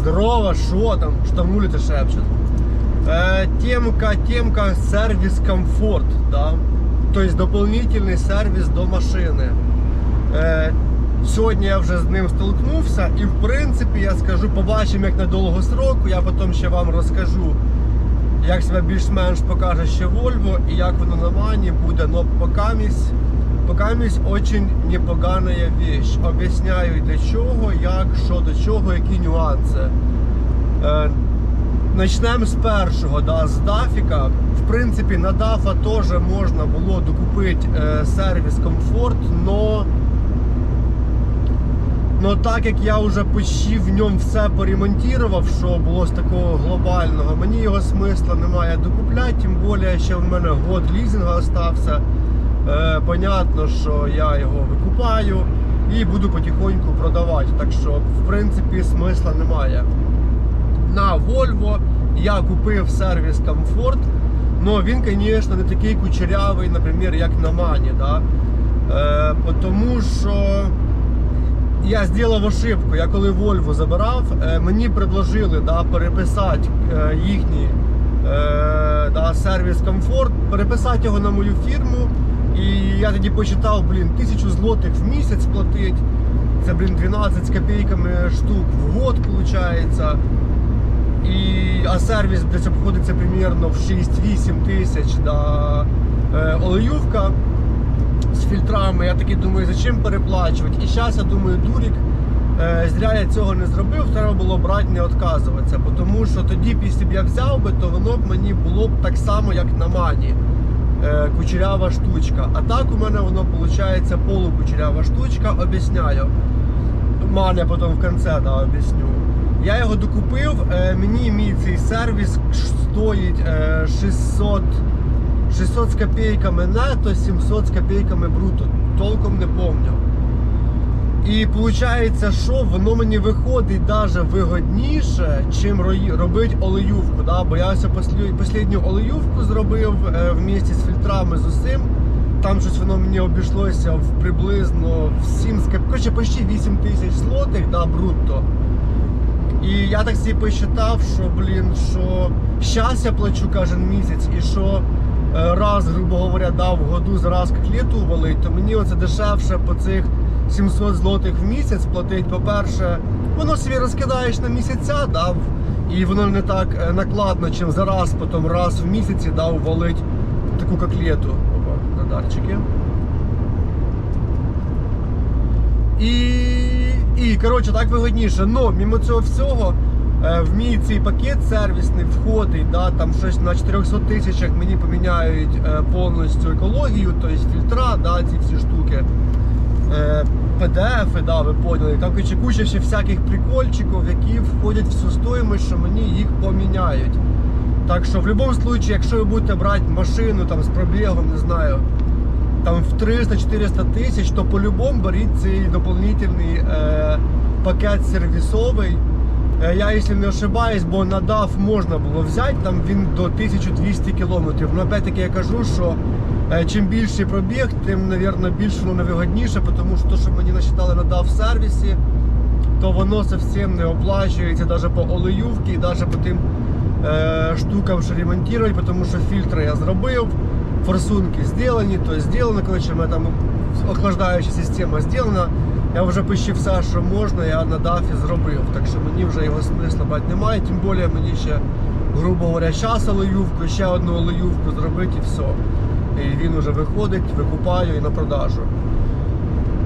Здорово, що там? Що там улицы шепчут? Э, темка, темка сервис комфорт, да? То есть дополнительный сервис до машини. Е, сьогодні я вже з ним столкнувся, і в принципі я скажу, побачимо як на довго сроку, я потім ще вам розкажу, як себе більш-менш покаже ще Volvo і як воно на мані буде, но покамість, покамість очень непогана вещь. Об'ясняю для чого, як, що до чого, які нюанси. Е, Начнемо з першого, да, з Дафіка. В принципі, на Дафа теж можна було докупити е, сервіс комфорт, но, но так як я вже почти в ньому все поремонтував, що було з такого глобального, мені його смисла немає докупляти, тим більше ще в мене год лізинга остався. Е, понятно, що я його викупаю і буду потихоньку продавати. Так що, в принципі, смисла немає на Volvo я купив сервіс комфорт. Но він, звісно, не такий кучерявий, наприклад, як на Мані. Да? Е, тому що я зробив ошибку. Я коли Volvo забирав, е, мені предложили да, переписати е, їхній е, да, сервіс комфорт, переписати його на мою фірму. І я тоді почитав, блін, тисячу злотих в місяць платить. Це, блін, 12 з копійками штук в год виходить. І, а сервіс десь обходиться примерно в 6-8 тисяч да, е, олеювка з фільтрами. Я такий думаю, зачем переплачувати? І зараз я думаю, дурік, е, зря я цього не зробив, треба було брати, не відказуватися. Тому що тоді, після б я взяв би, то воно б мені було б так само, як на мані. Е, кучерява штучка. А так у мене воно виходить полукучерява штучка, об'ясняю. Маня потім в кінці да, об'ясню. Я його докупив, е, мені мій цей сервіс стоїть е, 600, 600 з копійками нето, 700 з копійками бруто. Толком не пам'ятаю. І виходить, що воно мені виходить навіть вигодніше, чим робити олеювку. Да? Бо я ось останню олеювку зробив е, в місті з фільтрами з усім. Там щось воно мені обійшлося в приблизно в 7 з коп- коротше, почти 8 тисяч злотих да, брутто. І я так собі посчитав, що блін, що щас я плачу кожен місяць, і що е, раз, грубо говоря, дав в году за раз котлету валить, то мені оце дешевше по цих 700 злотих в місяць платить. По-перше, воно собі розкидаєш на місяця, дав, і воно не так е, накладно, чим за раз, потім раз в місяці дав валить таку котлету. Опа, радарчики. І, і коротше, так вигодніше. Но мимо цього всього е, в мій цей пакет сервісний входить, да, там щось на 400 тисячах мені поміняють е, повністю екологію, тобто фільтра, да, ці всі штуки. PDF, да, ви поняли. Там коротше, куча ще всяких прикольчиків, які входять в цю стоїмость, що мені їх поміняють. Так що в будь-якому випадку, якщо ви будете брати машину там з пробігом, не знаю, там в 300-400 тисяч, то по-любому беріть цей доповнительний е, пакет сервісовий. Е, я, якщо не ошибаюсь, бо на DAF можна було взяти, там він до 1200 кілометрів. Ну, опять-таки я кажу, що е, чим більший пробіг, тим, мабуть, більш воно невигодніше, тому що то, що мені насчитали на DAF сервісі, то воно зовсім не оплачується навіть по олеювці і навіть по тим е, штукам, що ремонтують, тому що фільтри я зробив, форсунки зроблені, то зроблено, коротше, там охлаждаюча система зроблена. Я вже почти все, що можна, я на дафі зробив. Так що мені вже його смисла бати немає. Тим більше мені ще, грубо говоря, час олеювку, ще одну олеювку зробити і все. І він вже виходить, викупаю і на продажу.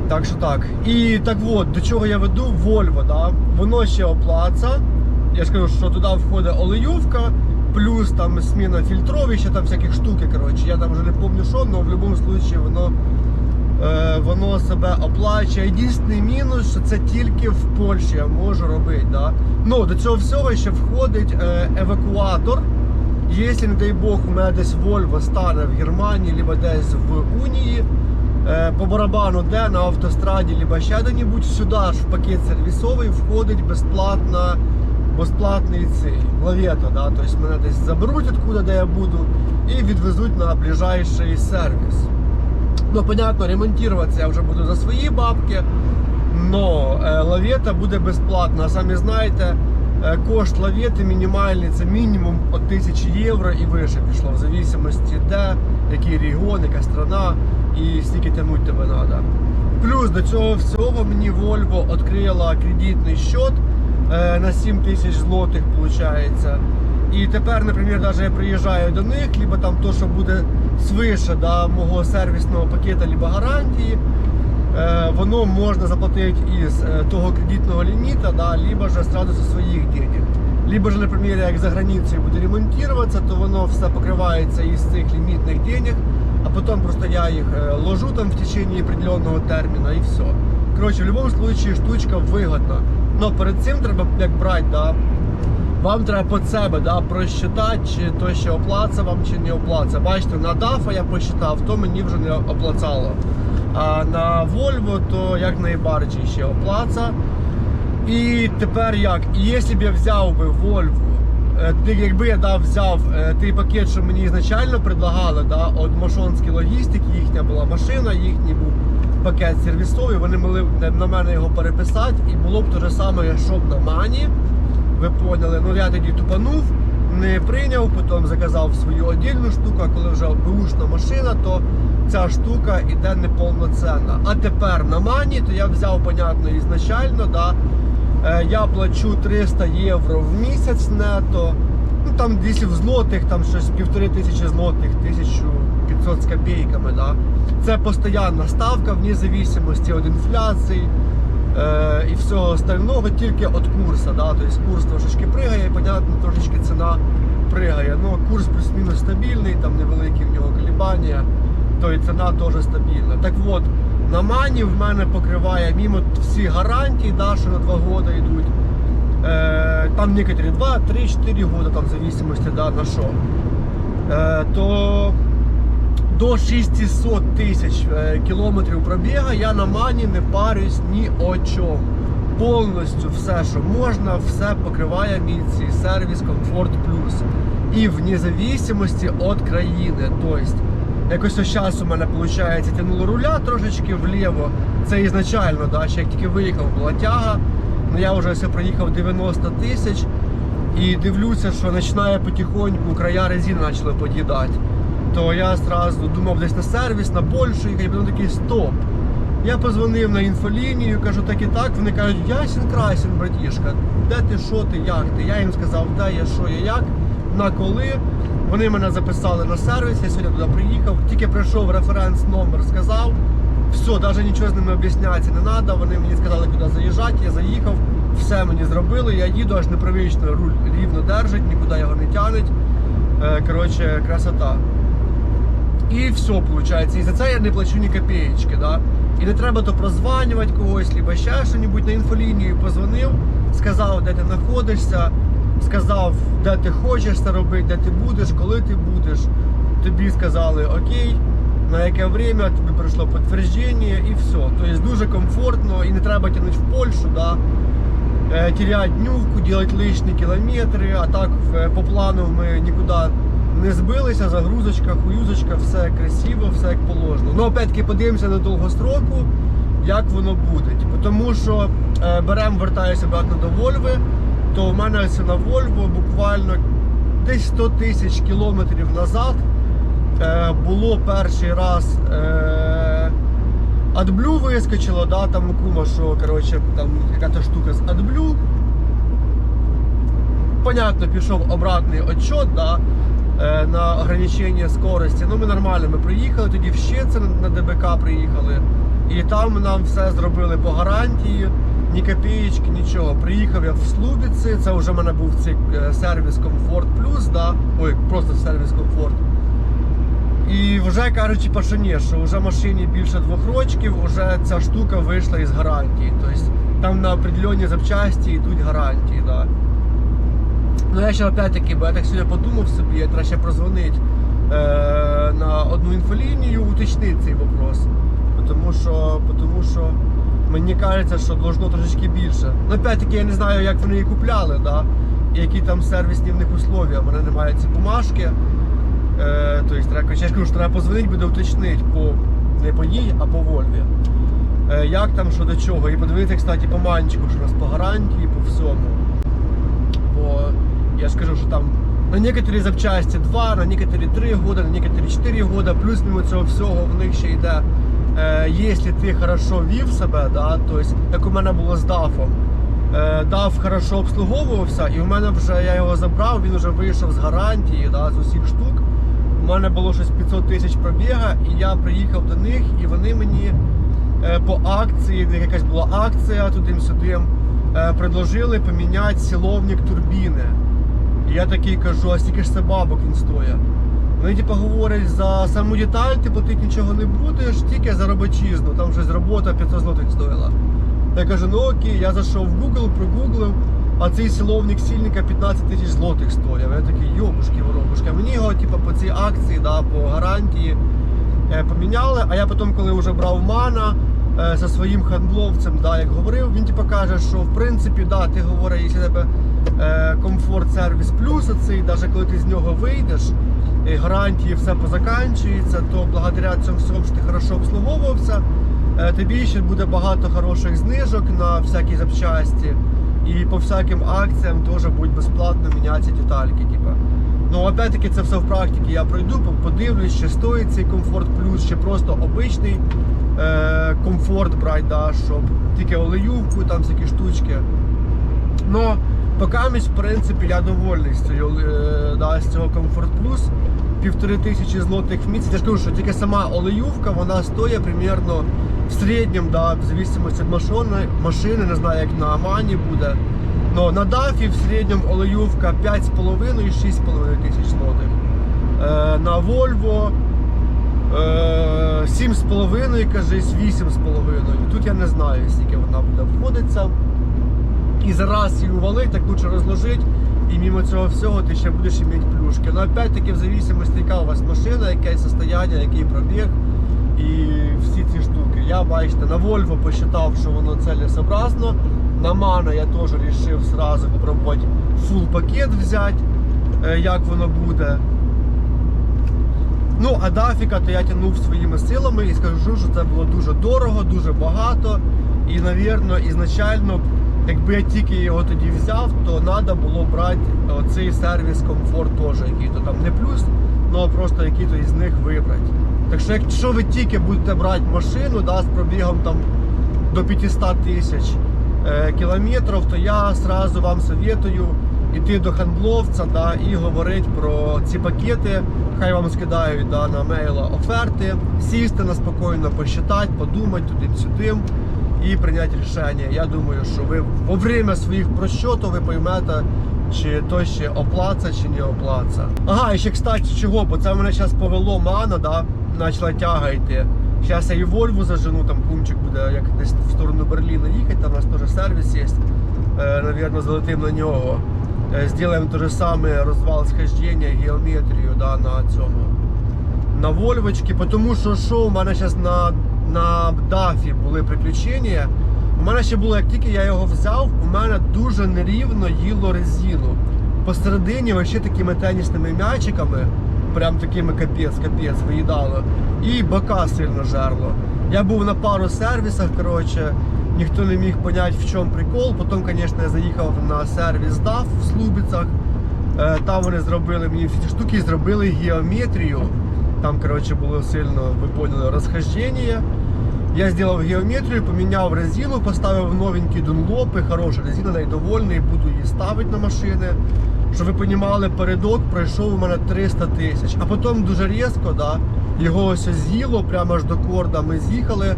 Так що так. І так от, до чого я веду, Volvo, да? воно ще оплаца. Я ж кажу, що туди входить олеювка, плюс там зміна фільтров, ще там всяких штуки. Коротше. Я там вже не пам'ятаю що, але в будь-якому випадку воно, воно себе оплачує. Єдиний мінус, що це тільки в Польщі я можу робити. Да? Ну, до цього всього ще входить е, евакуатор. Якщо, не дай Бог, у мене десь Volvo стане в Германії, либо десь в Унії, е, по барабану де на автостраді, либо ще де-небудь, сюди ж в пакет сервісовий входить безплатно, безплатний цей лавета. Да? Тобто мене десь заберуть откуда, де я буду, і відвезуть на ближайший сервіс. Ну, понятно, ремонтуватися я вже буду за свої бабки, но е, лавета буде безплатна. А самі знаєте, Е, Кошт лавети мінімальний це мінімум від 1000 євро і вище пішло, в зависимості де, який регіон, яка страна і скільки тягнуть тебе треба. Плюс до цього всього мені Volvo відкрила кредитний счет е, на 7 тисяч злотих, виходить. І тепер, наприклад, навіть я приїжджаю до них, либо там то, що буде свише да, мого сервісного пакета, либо гарантії, е, воно можна заплатити із е, того кредитного ліміта, да, либо же сразу зі своїх денег. Либо же, наприклад, як за границею буде ремонтуватися, то воно все покривається із цих лімітних денег, а потім просто я їх е, ложу там в течение определенного терміну і все. Коротше, в будь-якому випадку штучка вигодна. Но перед цим треба як брати, да, вам треба під себе да, просчитати, чи то ще оплаца вам, чи не оплаца. Бачите, на DAF я посчитав, то мені вже не оплацало. А на Volvo, то як найбарче ще оплаца. І тепер як? І якщо б я взяв би Volvo, е, якби я дав взяв е, той пакет, що мені ізначально предлагали, да, от Машонські логістики, їхня була машина, їхній був пакет сервісовий, вони могли на мене його переписати, і було б те ж саме, що б на мані. Ви поняли? Ну я тоді тупанув, не прийняв, потім заказав свою отдільну штуку, а коли вже бушна машина, то ця штука іде неповноцінна. А тепер на мані, то я взяв, понятно, ізначально, да, е, я плачу 300 євро в місяць нето. Ну там якщо злотих, там щось півтори тисячі злотих, 1500 з копійками. Да. Це постійна ставка вне зависимості від інфляції е, і всього остального тільки від курсу. Да? Тобто курс трошечки пригає, понятно, трошечки ціна пригає. Ну, курс плюс-мінус стабільний, там невеликі в нього колебання, то і ціна теж стабільна. Так от, на мані в мене покриває мимо всі гарантії, да, що на 2 роки йдуть. Е, там некоторі 2, 3, 4 года, там в зависимости да, на що. Е, то до 600 тисяч е, кілометрів пробіга я на мані не парюсь ні о чому. Повністю все, що можна, все покриває мій цей сервіс Comfort Plus. І в независимості від країни. Тобто, якось ось зараз у мене виходить тянуло руля трошечки вліво. Це ізначально, да, ще як тільки виїхав, була тяга. Ну я вже все проїхав 90 тисяч. І дивлюся, що починає потихоньку края резини почали під'їдати. То я одразу думав десь на сервіс, на Польщу, і потім такий стоп. Я позвонив на інфолінію, кажу, так і так. Вони кажуть, ясен красен, братішка, де ти, що ти, як ти? Я їм сказав, де я, що я, як, на коли. Вони мене записали на сервіс, я сьогодні туди приїхав, тільки прийшов референс номер, сказав. Все, навіть нічого з ними об'яснятися не треба. Вони мені сказали, куди заїжджати, я заїхав, все мені зробили, я їду, аж непривично, руль рівно держить, нікуди його не тянуть. Е, Коротше, красота. І все, виходить. І за це я не плачу ні копеечки. Да? І не треба то прозванювати когось, либо ще щось на інфолінію позвонив, сказав, де ти знаходишся, сказав, де ти хочеш це робити, де ти будеш, коли ти будеш. Тобі сказали окей, на яке время тобі прийшло підтвердження і все. Тобто дуже комфортно і не треба тягнути в Польщу, да? е, терять днювку, делать лишні кілометри, а так по плану ми нікуди не збилися, загрузочка, хуюзочка, все красиво, все як положено. Ну, опять-таки подивимося на довгостроку, як воно буде. Типу, Тому що е, беремо, вертаюся обратно до Вольви, то в мене ось на Вольво буквально десь 100 тисяч кілометрів назад е, було перший раз. Е, AdBlue вискочило, да, там кума, що коротше, там яка-то штука з AdBlue. Понятно, пішов обратний отчет, да, на ограничення скорості. Ну, ми нормально, ми приїхали, тоді в Щецин на ДБК приїхали. І там нам все зробили по гарантії, ні копієчки, нічого. Приїхав я в Слубіці, це вже в мене був цей е, сервіс Comfort Plus, да, ой, просто сервіс Comfort. І вже кажуть, типа, що ні, що вже машині більше двох років, вже ця штука вийшла із гарантії. Тобто там на определенні запчасті йдуть гарантії. Да. Ну я ще опять-таки, бо я так сьогодні подумав собі, я треба ще прозвонити е, на одну інфолінію, уточнити цей вопрос. Тому що, тому що мені кажеться, що должно трошечки більше. Ну опять-таки я не знаю, як вони її купляли, да? і які там сервісні в них условия. У мене немає ці бумажки. Е, тобто треба, я кажу, що треба позвонити, буде уточнити по не по їй, а по Вольві. Е, як там, що до чого. І подивитися, кстати, по манчику, що у нас по гарантії, по всьому. Що там на некоторі запчасті 2, на некоторі 3 года, на некоторі 4 года, плюс мимо цього всього в них ще йде, е, якщо ти хорошо вів себе, да, тобто, як у мене було з дафом. Е, дав хорошо обслуговувався, і в мене вже я його забрав, він вже вийшов з гарантії да, з усіх штук. У мене було щось 500 тисяч пробіга, і я приїхав до них, і вони мені е, по акції, якась була акція туди-сюди, е, предложили поміняти силовник турбіни. І я такий кажу, а скільки ж це бабок він стоїть? Вони типу говорять, за саму деталь ти платити нічого не будеш, тільки за робочизну. Там щось робота 500 злотих стоїла. Я кажу, ну окей, я зайшов в Google, прогуглив, а цей силовник сільника 15 тисяч злотих стоїв. Я такий, йобушки, воробушки. А мені його типу, по цій акції, да, по гарантії е, поміняли. А я потім, коли вже брав мана зі своїм хандловцем, да, як говорив, він типу, каже, що в принципі, да, ти говориш, якщо тебе е, комфорт сервіс плюс оцей, навіть коли ти з нього вийдеш, і гарантії все позаканчується, то благодаря цьому всьому, що ти хорошо обслуговувався, е, тобі ще буде багато хороших знижок на всякі запчасті. І по всяким акціям теж будуть безплатно мінятися детальки. Типу. Ну, опять-таки, це все в практиці. Я пройду, подивлюсь, чи стоїть цей комфорт плюс, чи просто обичний е, комфорт брати, да, щоб тільки олеювку, там всякі штучки. Ну, поки в принципі, я довольний з цього, е, да, з цього комфорт плюс. Півтори тисячі злотих в місяць. Я ж кажу, що тільки сама олеювка, вона стоїть примерно в середньому, да, в зависимості від машини, машини, не знаю, як на Амані буде. Но на дафі в середньому олеювка 5,5 і 6,5 тисяч злотих. Е, на Volvo 7,5, кажись, 8,5. Тут я не знаю, скільки вона буде обходитися. І зараз її увалить, так лучше розложить. І мимо цього всього ти ще будеш мати плюшки. Ну опять-таки в зависимості, яка у вас машина, яке состояние, який пробіг і всі ці штуки. Я бачите, на Volvo посчитав, що воно целесообразно. На Мана я теж вирішив сразу попробувати full пакет взяти, е, як воно буде. Ну, а дафіка, то я тягнув своїми силами і скажу, що це було дуже дорого, дуже багато. І, навірно, ізначально, якби я тільки його тоді взяв, то треба було брати цей сервіс комфорт теж, який то там не плюс, ну а просто який то із них вибрати. Так що, якщо ви тільки будете брати машину да, з пробігом там до 500 тисяч е, кілометрів, то я сразу вам советую іти до хандловця да, і говорити про ці пакети. Хай вам скидають да, на мейла оферти, сісти на спокійно, посчитати, подумати туди-сюди і прийняти рішення. Я думаю, що ви во время своїх просчетів ви поймете, чи то ще оплаца, чи не оплаца. Ага, і ще кстати, чого, бо це мене зараз повело мана, да, почала тяга йти. Зараз я і Вольву зажену, там кумчик буде як десь в сторону Берліна їхати, там у нас теж сервіс є. Е, Навірно, залетим на нього. Зробимо те же саме розвал схождення, геометрію да, на цьому. На Вольвочки, тому що що у мене зараз на, на дафі були приключення. У мене ще було, як тільки я його взяв, у мене дуже нерівно їло резину. Посередині ще такими тенісними м'ячиками, прям такими капець, капець виїдало. І бока сильно жерло. Я був на пару сервісах, коротше, ніхто не міг поняти, в чому прикол. Потім, звісно, я заїхав на сервіс DAF в Слубицях. Е, Там вони зробили мені всі ці штуки, зробили геометрію. Там, коротше, було сильно, ви поняли, розхождення. Я зробив геометрію, поміняв резину, поставив новенькі дунлопи, хороша резина, нею довольний, буду її ставити на машини. Щоб ви розуміли, передок пройшов у мене 300 тисяч. А потім дуже різко, да, його ось з'їло прямо аж до корда. Ми з'їхали.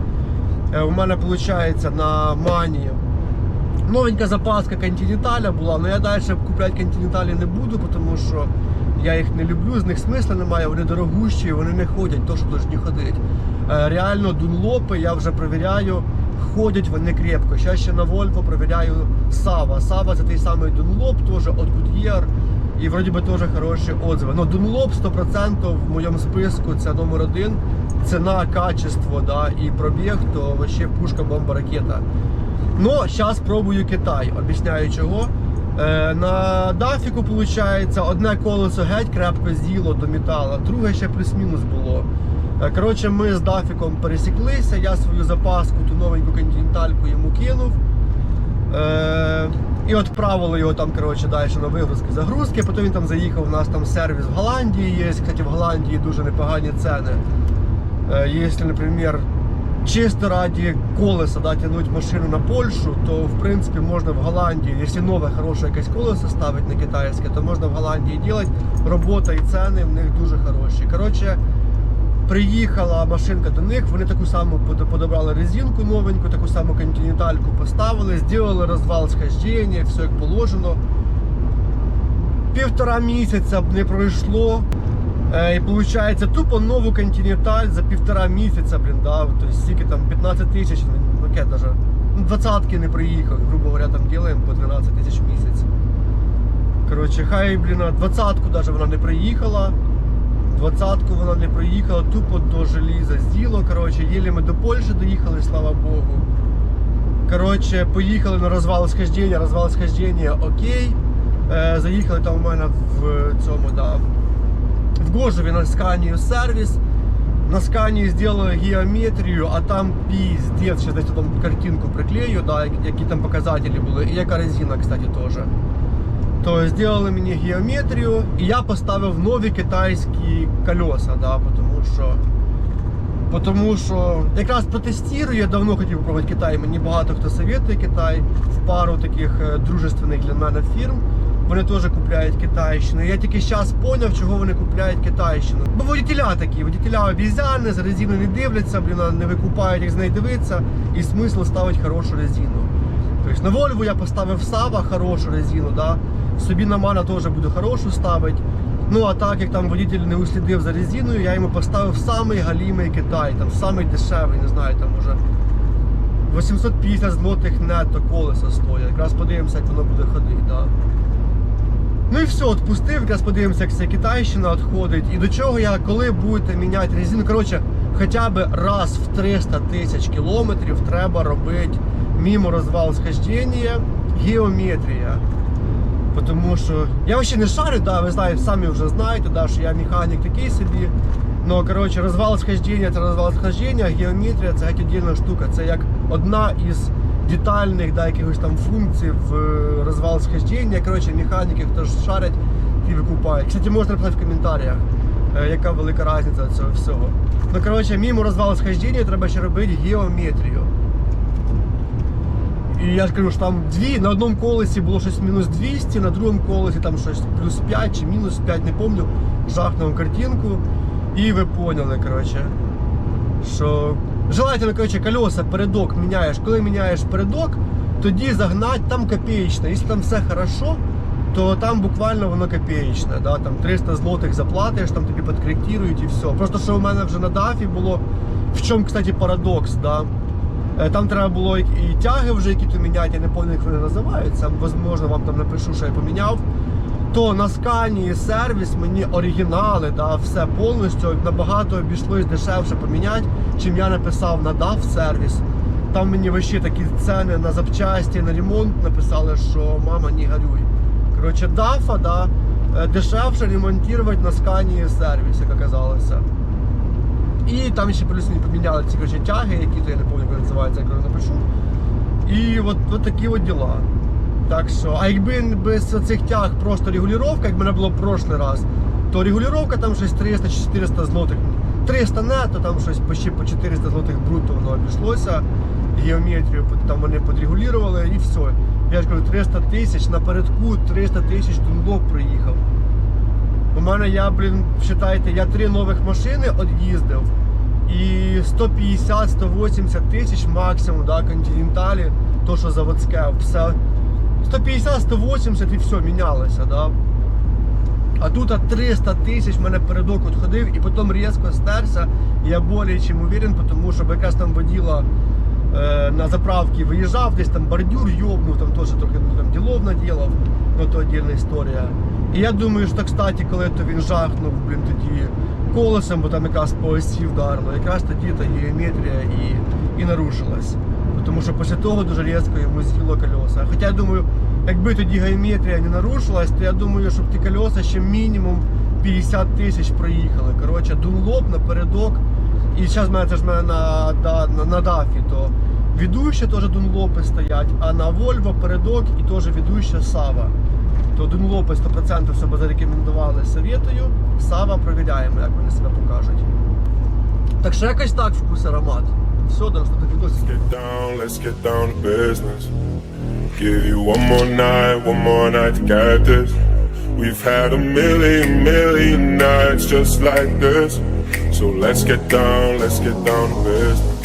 Е, У мене виходить на мані новенька запаска континенталя була, але я далі купляти континенталі не буду, тому що я їх не люблю, з них смисла немає, вони дорогущі, вони не ходять, то що повинні ходити. Е, Реально дунлопи я вже перевіряю, ходять вони крепко. Зараз ще на Volvo перевіряю Сава. Сава це той самий дунлоп, теж від Goodyear. І вроді би теж хороші отзиви. Ну, Dunlop 100% в моєму списку це номер один. Ціна, качество да, і пробіг, то вообще пушка бомба ракета. Ну, зараз пробую Китай, об'ясняю чого. Е, на дафіку, виходить, одне колесо геть крепко з'їло до металу, друге ще плюс-мінус було. Е, Коротше, ми з дафіком пересіклися, я свою запаску, ту новеньку континентальку йому кинув. Е, І відправили його там, коротше, далі на вигрузки, загрузки. Потім він там заїхав. У нас там сервіс в Голландії є. Кстати, в Голландії дуже непогані ціни. Е, Якщо, наприклад, чисто раді колеса да, тягнуть машину на Польщу, то в принципі можна в Голландії, якщо нове хороше якесь колесо ставить не китайське, то можна в Голландії робити. Робота і ціни в них дуже хороші. Коротше, приїхала машинка до них, вони таку саму подобрали резинку новеньку, таку саму континентальку поставили, зробили розвал схождення, все як положено. Півтора місяця б не пройшло. Е, І виходить, тупо нову континенталь за півтора місяця, блін, да, тобто стільки там 15 тисяч, ну даже, ну, двадцятки не приїхав, грубо говоря, там ділаємо по 12 тисяч в місяць. Коротше, хай, блін, двадцятку даже вона не приїхала. Двадцятку вона не приїхала, тупо до желіза з діло. Коротше, їлі ми до Польщі доїхали, слава Богу. Коротше, поїхали на розвал схождення, розвал схождення окей. Е, заїхали там у мене в цьому, да, в Гожеві на Сканію сервіс. На Сканії зробили геометрію, а там піздець, ще десь там картинку приклею, да, які там показателі були. І яка резина, кстати, теж. То зробили мені геометрію, і я поставив нові китайські колеса, да, тому що. Потому що якраз протестую, я давно хотів попробувати Китай. Мені багато хто советує Китай в пару таких е, дружественних для мене фірм. Вони теж купляють китайщину. Я тільки зараз зрозумів, чого вони купляють китайщину. Бо водітеля такі, водітеля обізяни, з резину не дивляться, блін, не викупають, як з неї дивитися, і смисл ставити хорошу резину. Тобто на Вольву я поставив Сава хорошу резину, да? Собі на Мана теж буду хорошу ставити. Ну а так як там водитель не услідив за резиною, я йому поставив самий галімий Китай, там самий дешевий, не знаю, там уже 850 злотих нетто колеса стоять. Якраз подивимося, як воно буде ходити. Да? Ну і все, відпустив, якраз подивимося, як ця китайщина відходить. І до чого я, коли будете міняти резину, коротше, хоча б раз в 300 тисяч кілометрів треба робити мімо розвал схождення, геометрія. Тому що я ще не шарю, да, ви знаєте, самі вже знаєте, да, що я механік такий собі. Ну, коротше, розвал схождення це розвал схождення, геометрія це геть віддільна штука. Це як одна із детальних да, якихось там функцій в е, розвал схождення. Коротше, механіки, хто ж шарять, ті викупають. Кстати, можна написати в коментарях, е, яка велика різниця цього всього. Ну, коротше, мимо розвал схождення треба ще робити геометрію. І я ж кажу, що там дві, на одному колесі було щось мінус 200, на другому колесі там щось плюс 5 чи мінус 5, не пам'ятаю, жахнув картинку. І ви поняли, коротше, що желательно, коротше, колеса, передок міняєш. Коли міняєш передок, тоді загнать там копеечне. Якщо там все хорошо, то там буквально воно копеечне. Да? Там 300 злотих заплатиш, там тобі підкоректують і все. Просто що у мене вже на дафі було, в чому, кстати, парадокс. Да? Е, Там треба було і тяги вже, які то міняти, я не пам'ятаю, як вони називаються. Можливо, вам там напишу, що я поміняв. То на скані сервіс мені оригінали, да, все повністю набагато обійшлось дешевше поміняти, чим я написав на DAF сервіс. Там мені вообще такі ціни на запчасті, на ремонт написали, що мама не горюй. Коротше, DAF, да, е, дешевше ремонтувати на скані сервіс, як оказалося. І там ще плюс мені поміняли ці коротше, тяги, які то я не пам'ятаю, як називаються, я кажу, напишу. І от, от такі от діла. Так що, а якби без цих тяг просто регулювання, як мене було в прошлий раз, то регулювання там щось 300-400 злотих. 300 нето, там щось почти по 400 злотих брутто воно обійшлося. Геометрію там вони підрегулювали і все. Я ж кажу, 300 тисяч напередку 300 тисяч дунлоп приїхав. У мене я, блін, вважайте, я три нових машини від'їздив. І 150-180 тисяч максимум, да, континенталі, то що заводське, все. 150-180 і все, мінялося, да. А тут 300 тисяч мене передок от і потім різко стерся. Я більш чим уверен, тому що якась там воділа е, на заправки виїжджав, десь там бордюр йобнув, там теж трохи ну, там ділов наділав, ну то віддільна історія. І я думаю, що, кстати, коли то він жахнув, блін, тоді колесом, бо там якраз по осі вдарило, якраз тоді та геометрія і, і нарушилась. Тому що після того дуже різко йому з'їло колеса. Хоча я думаю, якби тоді геометрія не нарушилась, то я думаю, щоб ті колеса ще мінімум 50 тисяч проїхали. Коротше, дунлоп напередок. І зараз в мене це ж в мене на, на, на, на дафі, то Ведущі теж Дунлопи стоять, а на Volvo передок і теж ведуща Сава. То Дунлопи 100% себе зарекомендували, советую. Сава провіряємо, як вони себе покажуть. Так що якось так вкус аромат. Все, до наступних відосів. Get down, let's get down to business. Give you one more night, one more night to get this. We've had a million, million nights just like this. So let's get down, let's get down to business.